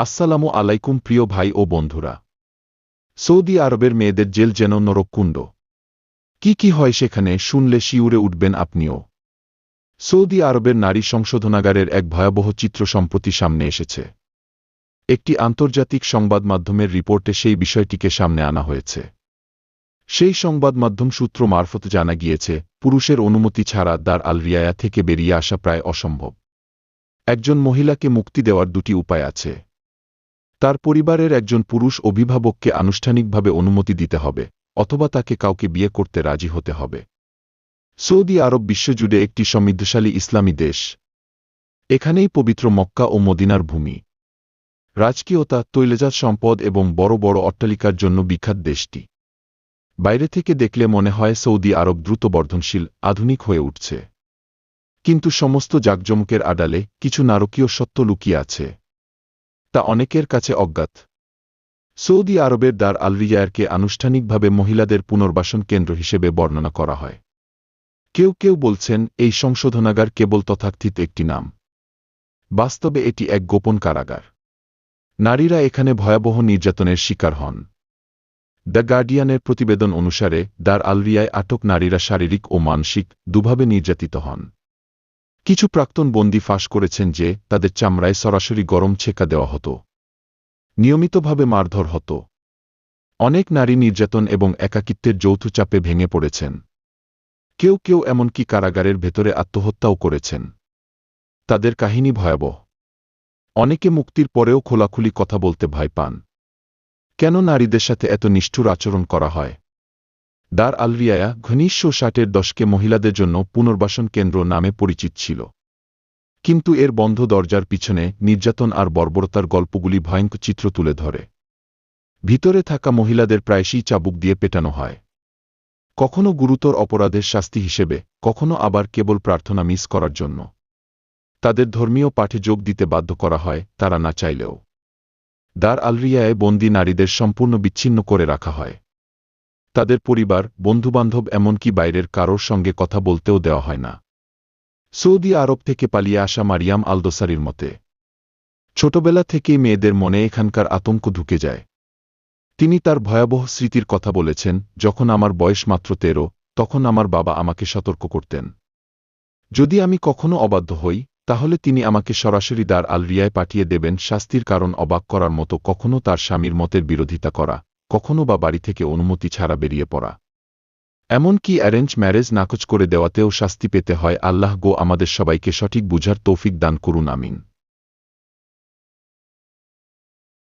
আসসালামু আলাইকুম প্রিয় ভাই ও বন্ধুরা। সৌদি আরবের মেয়েদের জেল যেন নরককুণ্ড। কি কি হয় সেখানে শুনলে শিউরে উঠবেন আপনিও। সৌদি আরবের নারী সংশোধনাগারের এক ভয়াবহ চিত্র সম্প্রতি সামনে এসেছে। একটি আন্তর্জাতিক সংবাদ মাধ্যমের রিপোর্টে সেই বিষয়টিকে সামনে আনা হয়েছে। সেই সংবাদ মাধ্যম সূত্র মারফত জানা গিয়েছে, পুরুষের অনুমতি ছাড়া দার আল রিয়ায়া থেকে বেরিয়ে আসা প্রায় অসম্ভব। একজন মহিলাকে মুক্তি দেওয়ার দুটি উপায় আছে। তার পরিবারের একজন পুরুষ অভিভাবককে আনুষ্ঠানিকভাবে অনুমতি দিতে হবে, অথবা তাকে কাউকে বিয়ে করতে রাজি হতে হবে। সৌদি আরব বিশ্বজুড়ে একটি সমৃদ্ধশালী ইসলামী দেশ। এখানেই পবিত্র মক্কা ও মদিনার ভূমি। রাজকীয়তা, তৈলজাত সম্পদ এবং বড় বড় অট্টালিকার জন্য বিখ্যাত দেশটি। বাইরে থেকে দেখলে মনে হয় সৌদি আরব দ্রুত বর্ধনশীল, আধুনিক হয়ে উঠছে। কিন্তু সমস্ত জাকজমকের আড়ালে কিছু নারকীয় সত্য লুকিয়ে আছে। তা অনেকের কাছে অজ্ঞাত। সৌদি আরবের দার আলরিয়ারকে আনুষ্ঠানিকভাবে মহিলাদের পুনর্বাসন কেন্দ্র হিসেবে বর্ণনা করা হয়। কেউ কেউ বলছেন, এই সংশোধনাগার কেবল তথাকথিত একটি নাম। বাস্তবে এটি এক গোপন কারাগার। নারীরা এখানে ভয়াবহ নির্যাতনের শিকার হন। দ্য গার্ডিয়ানের প্রতিবেদন অনুসারে দার আলরিয়ায় আটক নারীরা শারীরিক ও মানসিক দুভাবে নির্যাতিত হন। কিছু প্রাক্তন বন্দী ফাঁস করেছেন যে তাদের চামড়ায় সরাসরি গরম ছেকা দেওয়া হতো। নিয়মিতভাবে মারধর হতো। অনেক নারী নির্যাতন এবং একাকিত্বের যৌথ চাপে ভেঙে পড়েছেন। কেউ কেউ এমনকি কারাগারের ভেতরে আত্মহত্যাও করেছেন। তাদের কাহিনী ভয়াবহ। অনেকে মুক্তির পরেও খোলাখুলি কথা বলতে ভয় পান। কেন নারীদের সাথে এত নিষ্ঠুর আচরণ করা হয়? দার আলরিয়ায়া ঘনিষ্ঠ ষাটের দশকে মহিলাদের জন্য পুনর্বাসন কেন্দ্র নামে পরিচিত ছিল। কিন্তু এর বন্ধ দরজার পিছনে নির্যাতন আর বর্বরতার গল্পগুলি ভয়ঙ্কর চিত্র তুলে ধরে। ভিতরে থাকা মহিলাদের প্রায়শই চাবুক দিয়ে পেটানো হয়। কখনো গুরুতর অপরাধের শাস্তি হিসেবে, কখনো আবার কেবল প্রার্থনা মিস করার জন্য। তাদের ধর্মীয় পাঠে যোগ দিতে বাধ্য করা হয়, তারা না চাইলেও। দার আলরিয়ায় বন্দি নারীদের সম্পূর্ণ বিচ্ছিন্ন করে রাখা হয়। তাদের পরিবার, বন্ধুবান্ধব এমনকি বাইরের কারোর সঙ্গে কথা বলতেও দেওয়া হয় না। সৌদি আরব থেকে পালিয়ে আসা মারিয়াম আলদোসারির মতে, ছোটবেলা থেকেই মেয়েদের মনে এখানকার আতঙ্ক ঢুকে যায়। তিনি তার ভয়াবহ স্মৃতির কথা বলেছেন, যখন আমার বয়স মাত্র তেরো, তখন আমার বাবা আমাকে সতর্ক করতেন। যদি আমি কখনো অবাধ্য হই, তাহলে তিনি আমাকে সরাসরি দার আলরিয়ায় পাঠিয়ে দেবেন শাস্তির কারণ অবাক করার মতো কখনো তার স্বামীর মতের বিরোধিতা করা। কখনো বা বাড়ি থেকে অনুমতি ছাড়া বেরিয়ে পড়া। এমনকি অ্যারেঞ্জ ম্যারেজ নাকচ করে দেওয়াতেও শাস্তি পেতে হয় আল্লাহ গো আমাদের সবাইকে সঠিক বুঝার তৌফিক দান করুন, আমিন।